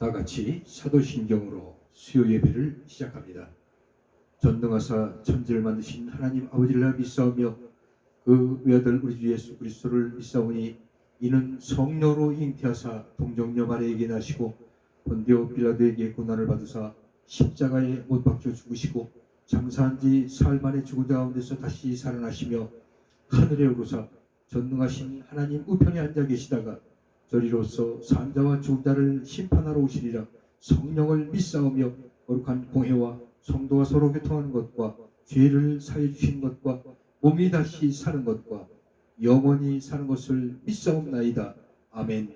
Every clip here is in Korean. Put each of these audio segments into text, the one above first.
다 같이 사도신경으로 수요 예배를 시작합니다. 전능하사 천지를 만드신 하나님 아버지를 믿사오며 그 외아들 우리 주 예수 그리스도를 믿사오니 이는 성령으로 잉태하사 동정녀 마리에게 나시고 본디오 빌라도에게 고난을 받으사 십자가에 못 박혀 죽으시고 장사한 지 사흘 만에 죽은 자 가운데서 다시 살아나시며 하늘에 오르사 전능하신 하나님 우편에 앉아 계시다가 저리로서 산자와 죽은 자를 심판하러 오시리라 성령을 믿사오며 거룩한 공회와 성도와 서로 교통하는 것과 죄를 사해 주신 것과 몸이 다시 사는 것과 영원히 사는 것을 믿사옵나이다. 아멘.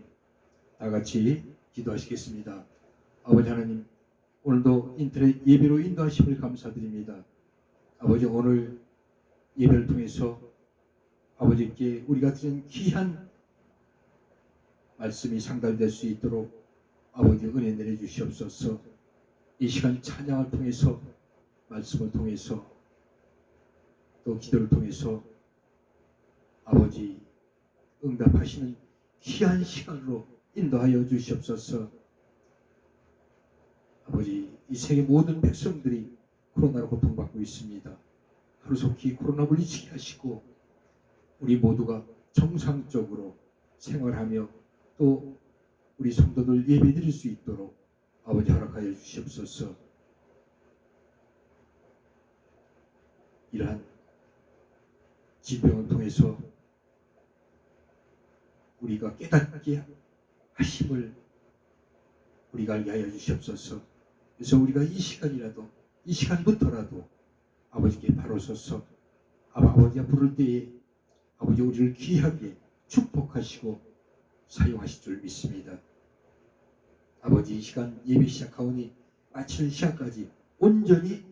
다 같이 기도하시겠습니다. 아버지 하나님, 오늘도 인터넷 예배로 인도하심을 감사드립니다. 아버지 오늘 예배를 통해서 아버지께 우리가 드린 귀한 말씀이 상달될 수 있도록 아버지 은혜 내려 주시옵소서. 이 시간 찬양을 통해서 말씀을 통해서 또 기도를 통해서 아버지 응답하시는 귀한 시간으로 인도하여 주시옵소서. 아버지 이 세계 모든 백성들이 코로나로 고통받고 있습니다. 하루속히 코로나 물리치게 하시고 우리 모두가 정상적으로 생활하며 또 우리 성도들 예배드릴 수 있도록 아버지 허락하여 주시옵소서. 이러한 질병을 통해서 우리가 깨닫게 하심을 우리가 알게 하여 주시옵소서. 그래서 우리가 이 시간이라도 이 시간부터라도 아버지께 바로 서서 아버- 아버지가 부를 때에 아버지 우리를 귀하게 축복하시고 사용하실 줄 믿습니다. 아버지 이 시간 예배 시작하오니 마칠 시간까지 온전히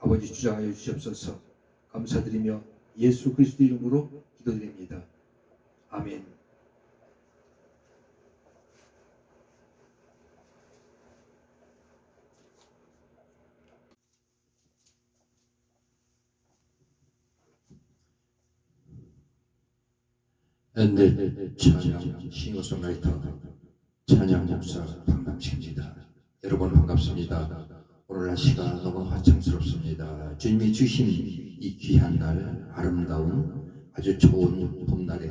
아버지 주장하여 주시옵소서 감사드리며 예수 그리스도 이름으로 기도드립니다. 아멘. 엔드 찬양 싱어송라이터 찬양 목사 반갑습니다. 여러분 반갑습니다. 오늘 날씨가 너무 화창스럽습니다. 주님이 주신 이 귀한 날 아름다운 아주 좋은 봄날에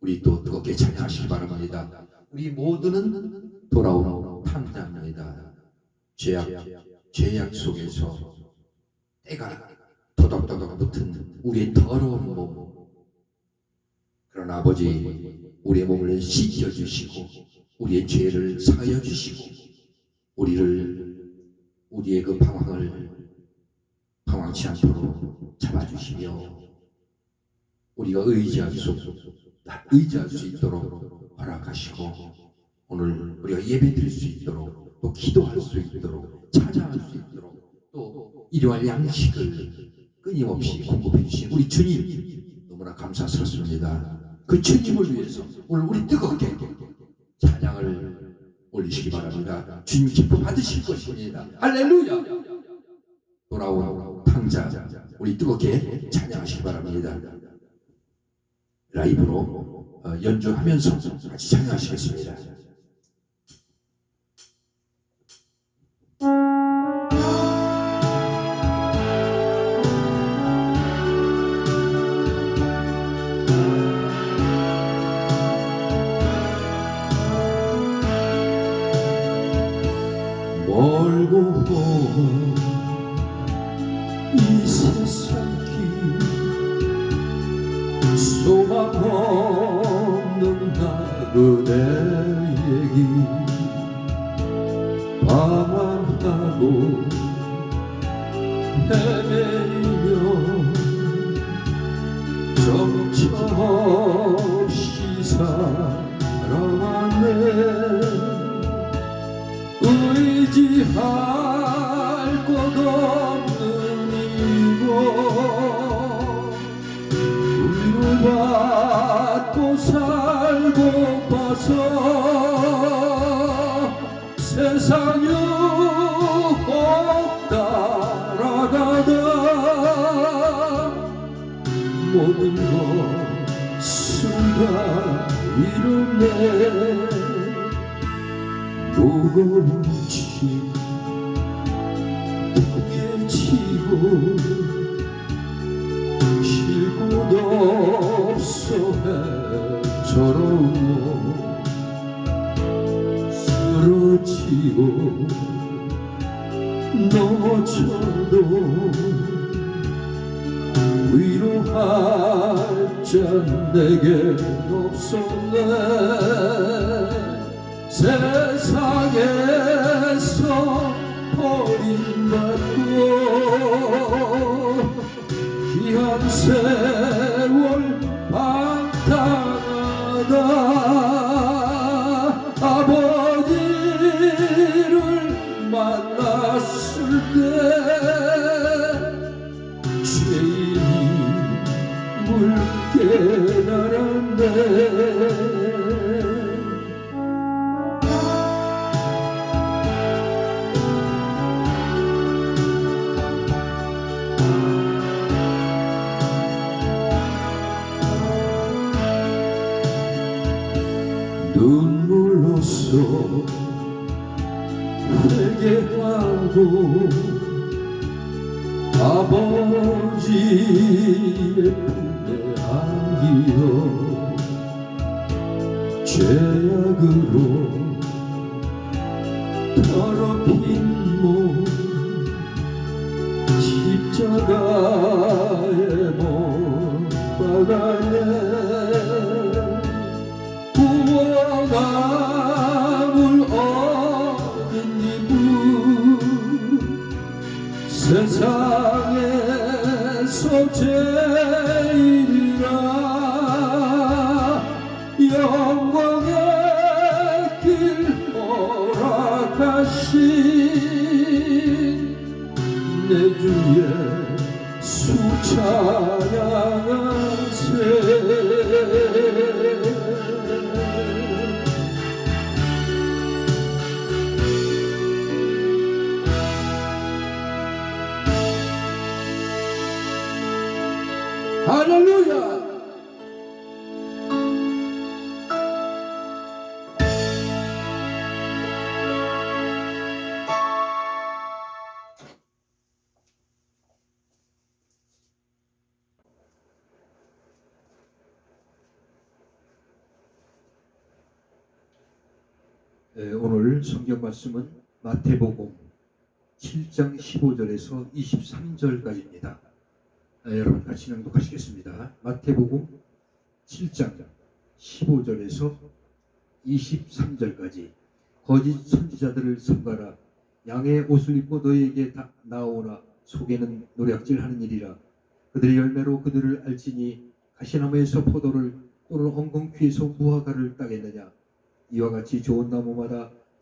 우리 또 뜨겁게 찬양하시기 바랍니다. 우리 모두는 돌아오는 탕자입니다. 죄악 죄악 속에서 때가 도덕도덕 붙은 우리의 더러운 몸 그러나 아버지 우리의 몸을 씻겨주시고 우리의 죄를 사하여 주시고 우리를 우리의 그 방황을 방황치 않도록 잡아주시며 우리가 의지할 수 의지할 수 있도록 허락하시고 오늘 우리가 예배 드릴 수 있도록 또 기도할 수 있도록 찬양할 수 있도록 또 일용할 양식을 끊임없이 공급해 주신 우리 주님 너무나 감사스럽습니다. 그 주님을 위해서 오늘 우리 뜨겁게 찬양을 올리시기 바랍니다. 주님 기쁨 받으실 것입니다. 할렐루야! 돌아온 탕자 우리 뜨겁게 찬양하시기 바랍니다. 라이브로 어, 연주하면서 같이 찬양하시겠습니다. 의지할 곳 없는 이곳. 우리를 받고 살고 봐서 세상 유혹 따라가다. 모든 것 순간 이루네 무거운 짐 등에 지고 쉴 곳 없어 저러고 쓰러지고 넘어져도 위로할 자 내겐 없었네 세상에서 버림받고 귀한 세 성경 말씀은 마태복음 7장 15절에서 23절까지입니다. 여러분 같이 낭독하시겠습니다. 마태복음 7장 15절에서 23절까지 거짓 선지자들을 삼가라 양의 옷을 입고 너희에게 다 나오나 속에는 노략질하는 일이라 그들의 열매로 그들을 알지니 가시나무에서 포도를 또는 엉겅퀴에서 무화과를 따겠느냐 이와 같이 좋은 나무마다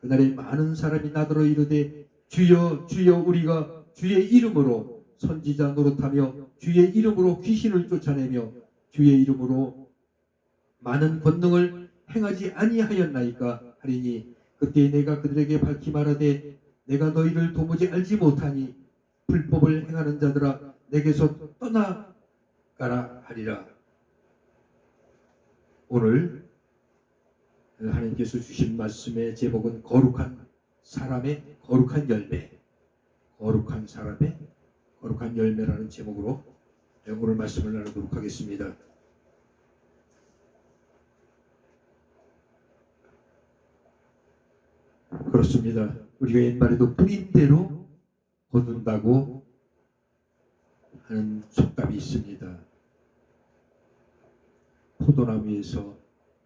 그날에 많은 사람이 나더러 이르되 주여 주여 우리가 주의 이름으로 선지자 노릇하며 주의 이름으로 귀신을 쫓아내며 주의 이름으로 많은 권능을 행하지 아니하였나이까 하리니 그때 내가 그들에게 밝히 말하되 내가 너희를 도무지 알지 못하니 불법을 행하는 자들아 내게서 떠나가라 하리라. 오늘 하나님께서 주신 말씀의 제목은 거룩한 사람의 거룩한 열매, 거룩한 사람의 거룩한 열매라는 제목으로 오늘 말씀을 나누도록 하겠습니다. 그렇습니다. 우리가 옛말에도 뿌린 대로 거둔다고 하는 속담이 있습니다. 포도나무에서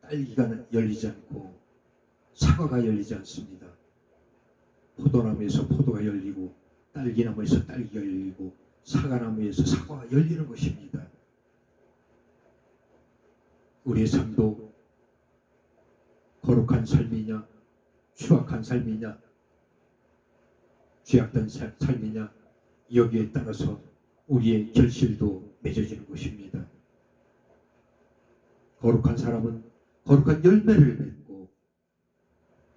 딸기가 열리지 않고 사과가 열리지 않습니다. 포도나무에서 포도가 열리고 딸기나무에서 딸기가 열리고 사과나무에서 사과가 열리는 것입니다. 우리의 삶도 거룩한 삶이냐 추악한 삶이냐, 죄악된 살- 삶이냐, 여기에 따라서 우리의 결실도 맺어지는 것입니다. 거룩한 사람은 거룩한 열매를 맺고,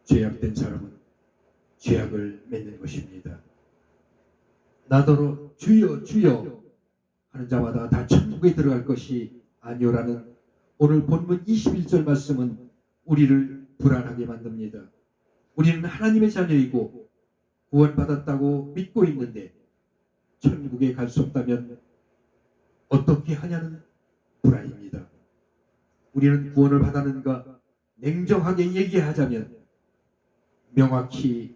죄악된 사람은 죄악을 맺는 것입니다. 나더러 주여 주여 하는 자마다 다 천국에 들어갈 것이 아니오라는 오늘 본문 21절 말씀은 우리를 불안하게 만듭니다. 우리는 하나님의 자녀이고 구원받았다고 믿고 있는데 천국에 갈 수 없다면 어떻게 하냐는 불안입니다. 우리는 구원을 받았는가 냉정하게 얘기하자면 명확히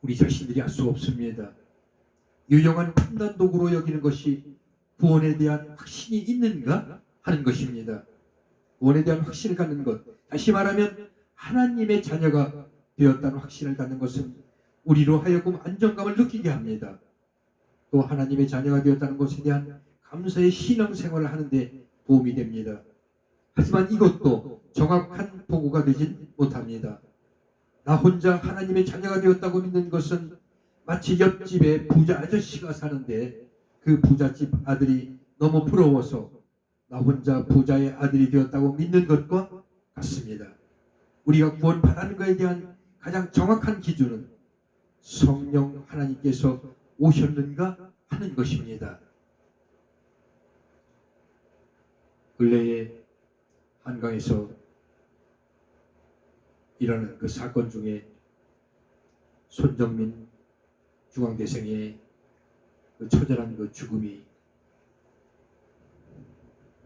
우리 자신들이 알 수 없습니다. 유용한 판단 도구로 여기는 것이 구원에 대한 확신이 있는가 하는 것입니다. 구원에 대한 확신을 갖는 것, 다시 말하면 하나님의 자녀가 되었다는 확신을 갖는 것은 우리로 하여금 안정감을 느끼게 합니다. 또 하나님의 자녀가 되었다는 것에 대한 감사의 신앙생활을 하는데 도움이 됩니다. 하지만 이것도 정확한 도구가 되진 못합니다. 나 혼자 하나님의 자녀가 되었다고 믿는 것은 마치 옆집에 부자 아저씨가 사는데 그 부잣집 아들이 너무 부러워서 나 혼자 부자의 아들이 되었다고 믿는 것과 같습니다. 우리가 구원받는 것에 대한 가장 정확한 기준은 성령 하나님께서 오셨는가 하는 것입니다. 근래에 한강에서 일어난 그 사건 중에 손정민 중앙대생의 그 처절한 그 죽음이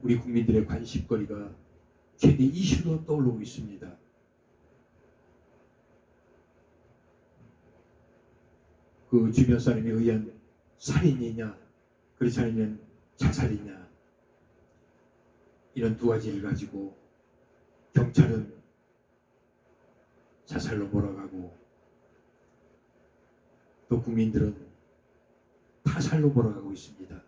우리 국민들의 관심거리가 최대 이슈로 떠오르고 있습니다. 그 주변 사람에 의한 살인이냐, 그렇지 않으면 자살이냐, 이런 두 가지를 가지고 경찰은 자살로 몰아가고 또 국민들은 타살로 몰아가고 있습니다.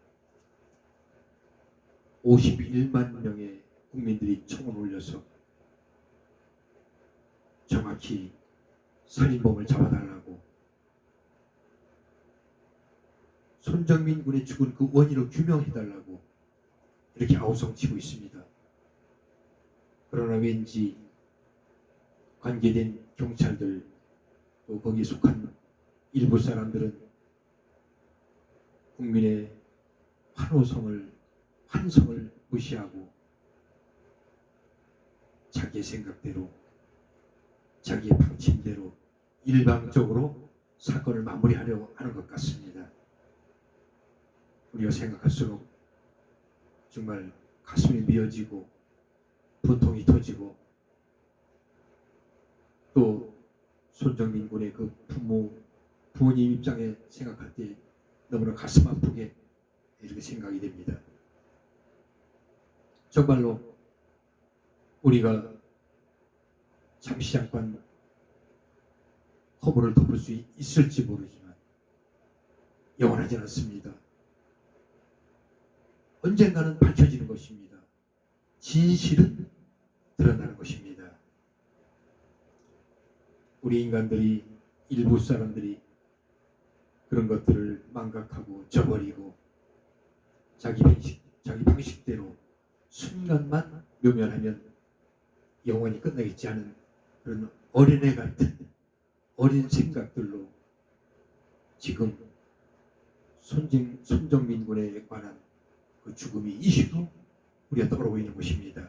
51만 명의 국민들이 총을 올려서 정확히 살인범을 잡아달라고 손정민 군의 죽은 그 원인을 규명해달라고 이렇게 아우성치고 있습니다. 그러나 왠지 관계된 경찰들 또 거기에 속한 일부 사람들은 국민의 환호성을 환성을 무시하고 자기 생각대로 자기 방침대로 일방적으로 사건을 마무리하려고 하는 것 같습니다. 우리가 생각할수록 정말 가슴이 미어지고 분통이 터지고 또 손정민 군의 그 부모 부모님 입장에 생각할 때 너무나 가슴 아프게 이렇게 생각이 됩니다. 정말로 우리가 잠시 잠깐 허물을 덮을 수 있을지 모르지만 영원하지 않습니다. 언젠가는 밝혀지는 것입니다. 진실은 드러나는 것입니다. 우리 인간들이 일부 사람들이 그런 것들을 망각하고 저버리고 자기 방식, 자기 방식대로 순간만 묘면하면 영원히 끝나겠지 않은 그런 어린애 같은 어린 생각들로 지금 손정, 손정민 군에 관한 그 죽음이 이슈로 우리가 떠오르고 있는 것입니다.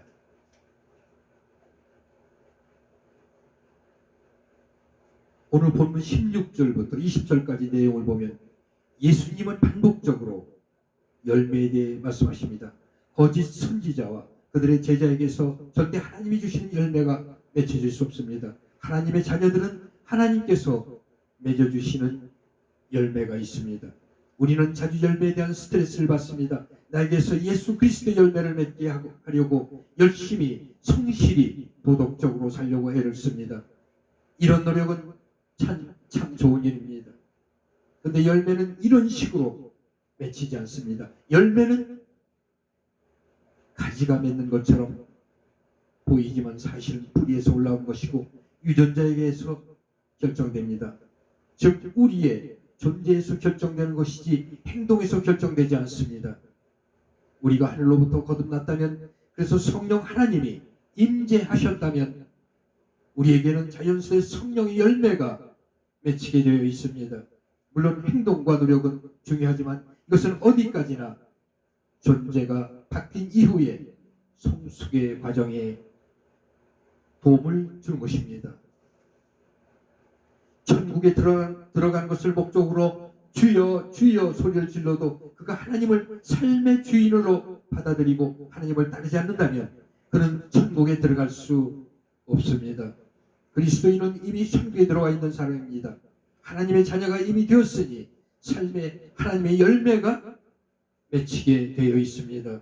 오늘 본문 16절부터 20절까지 내용을 보면 예수님은 반복적으로 열매에 대해 말씀하십니다. 거짓 선지자와 그들의 제자에게서 절대 하나님이 주시는 열매가 맺혀질 수 없습니다. 하나님의 자녀들은 하나님께서 맺어주시는 열매가 있습니다. 우리는 자주 열매에 대한 스트레스를 받습니다. 나에게서 예수 그리스도의 열매를 맺게 하려고 열심히 성실히 도덕적으로 살려고 애를 씁니다. 이런 노력은 참, 참 좋은 일입니다. 근데 열매는 이런 식으로 맺히지 않습니다. 열매는 가지가 맺는 것처럼 보이지만 사실은 뿌리에서 올라온 것이고 유전자에게서 결정됩니다. 즉 우리의 존재에서 결정되는 것이지 행동에서 결정되지 않습니다. 우리가 하늘로부터 거듭났다면 그래서 성령 하나님이 임재하셨다면 우리에게는 자연스레 성령의 열매가 맺히게 되어 있습니다. 물론 행동과 노력은 중요하지만 이것은 어디까지나 존재가 바뀐 이후에 성숙의 과정에 도움을 주는 것입니다. 천국에 들어간, 들어간 것을 목적으로 주여 주여 소리를 질러도 그가 하나님을 삶의 주인으로 받아들이고 하나님을 따르지 않는다면 그는 천국에 들어갈 수 없습니다. 그리스도인은 이미 천국에 들어와 있는 사람입니다. 하나님의 자녀가 이미 되었으니 삶의 하나님의 열매가 맺히게 되어 있습니다.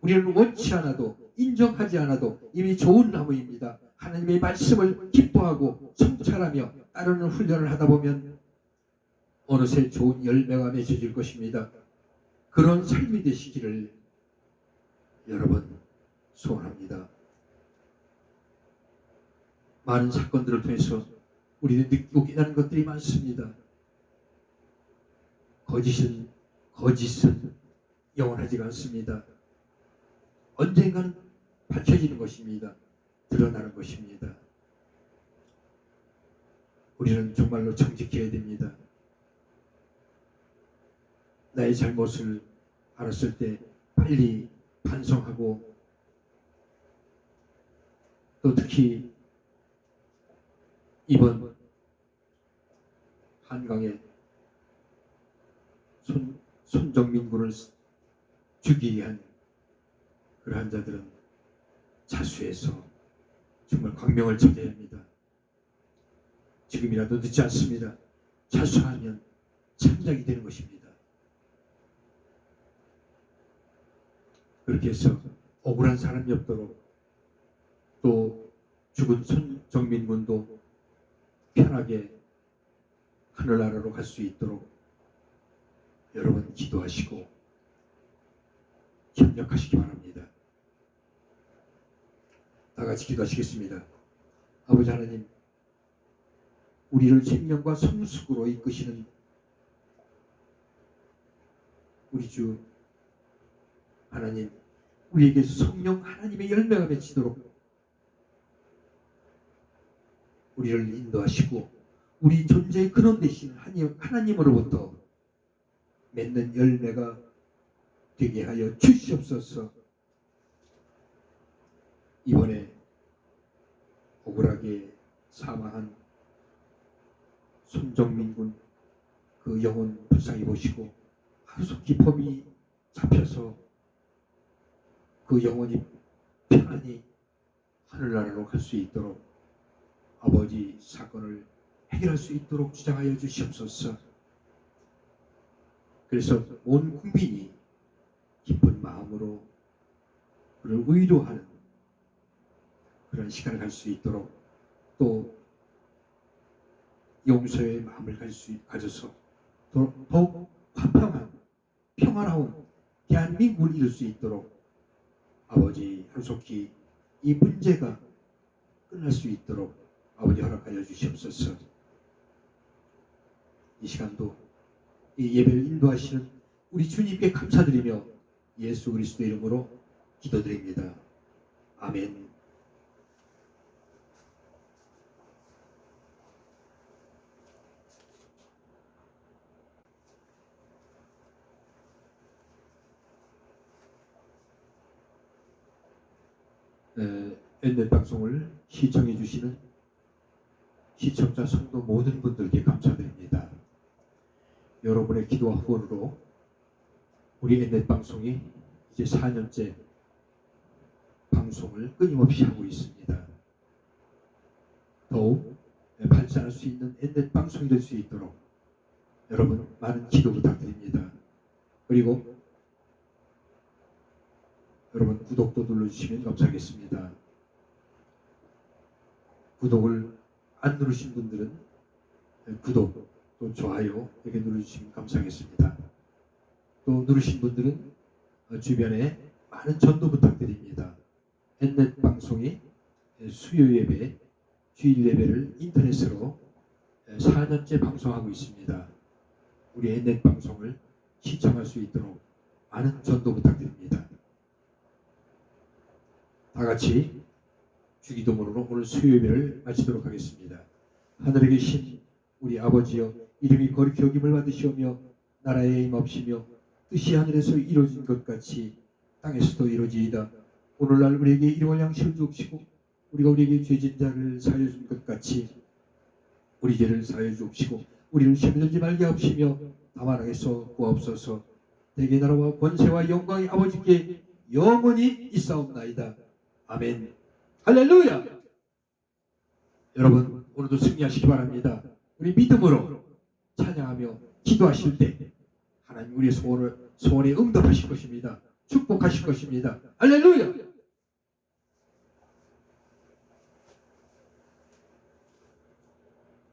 우리는 원치 않아도 인정하지 않아도 이미 좋은 나무입니다. 하나님의 말씀을 기뻐하고 성찰하며 따르는 훈련을 하다 보면 어느새 좋은 열매가 맺어질 것입니다. 그런 삶이 되시기를 여러분 소원합니다. 많은 사건들을 통해서 우리는 느끼고 깨닫는 것들이 많습니다. 거짓은 거짓은 영원하지가 않습니다. 언젠가는 밝혀지는 것입니다. 드러나는 것입니다. 우리는 정말로 정직해야 됩니다. 나의 잘못을 알았을 때 빨리 반성하고 또 특히 이번 한강에 손, 손정민 군을 죽이기 위한 그러한 자들은 자수해서 정말 광명을 찾아야 합니다. 지금이라도 늦지 않습니다. 자수하면 창작이 되는 것입니다. 그렇게 해서 억울한 사람이 없도록 또 죽은 손정민 군도 편하게 하늘나라로 갈 수 있도록 여러분 기도하시고 협력하시기 바랍니다. 다 같이 기도하시겠습니다. 아버지 하나님, 우리를 생명과 성숙으로 이끄시는 우리 주 하나님, 우리에게 성령 하나님의 열매가 맺히도록 우리를 인도하시고 우리 존재의 근원 하나님- 하나님으로부터 맺는 열매가 되게 하여 주시옵소서. 이번에 억울하게 사망한 손정민 군 그 영혼 불쌍히 보시고 하루속히 범이 잡혀서 그 영혼이 편안히 하늘나라로 갈 수 있도록 아버지 사건을 해결할 수 있도록 주장하여 주시옵소서. 그래서 온 국민이 기쁜 마음으로 그를 의도하는 그런 시간을 갈 수 있도록 또 용서의 마음을 가질 수 가져서 더- 더욱 화평한 평화로운 대한민국을 이룰 수 있도록 아버지 한속히 이 문제가 끝날 수 있도록 아버지 허락하여 주시옵소서. 이 시간도 이 예배를 인도하시는 우리 주님께 감사드리며 예수 그리스도 이름으로 기도드립니다. 아멘. 엔넷 방송을 시청해 주시는 시청자 성도 모든 분들께 감사드립니다. 여러분의 기도와 후원으로 우리 엔넷 방송이 이제 4년째 방송을 끊임없이 하고 있습니다. 더욱 발전할 수 있는 엔넷 방송이 될 수 있도록 여러분 많은 기도 부탁드립니다. 그리고 여러분 구독도 눌러주시면 감사하겠습니다. 구독을 안 누르신 분들은 구독 또 좋아요 이렇게 눌러주시면 감사하겠습니다. 또 누르신 분들은 주변에 많은 전도 부탁드립니다. 햇넷 방송이 수요 예배, 주일 예배를 인터넷으로 4년째 방송하고 있습니다. 우리의 넷 방송을 시청할 수 있도록 많은 전도 부탁드립니다. 다 같이 주기도문으로 오늘 수요 예배를 마치도록 하겠습니다. 하늘에 계신 우리 아버지여 이름이 거룩히 여김을 받으시오며 나라의 힘 없이며 뜻이 하늘에서 이루어진 것 같이 땅에서도 이루어지이다. 오늘날 우리에게 일용할 양식을 주옵시고 우리가 우리에게 죄진 자를 사하여 준 것 같이 우리 죄를 사하여 주옵시고 우리를 시험에 들지 말게 하옵시며 다만 하게서 구하옵소서 대개 나라와 권세와 영광이 아버지께 영원히 있사옵나이다. 아멘. 할렐루야. 여러분 오늘도 승리하시기 바랍니다. 우리 믿음으로 찬양하며 기도하실 때 하나님 우리의 소원을 소원에 응답하실 것입니다. 축복하실 것입니다. 할렐루야.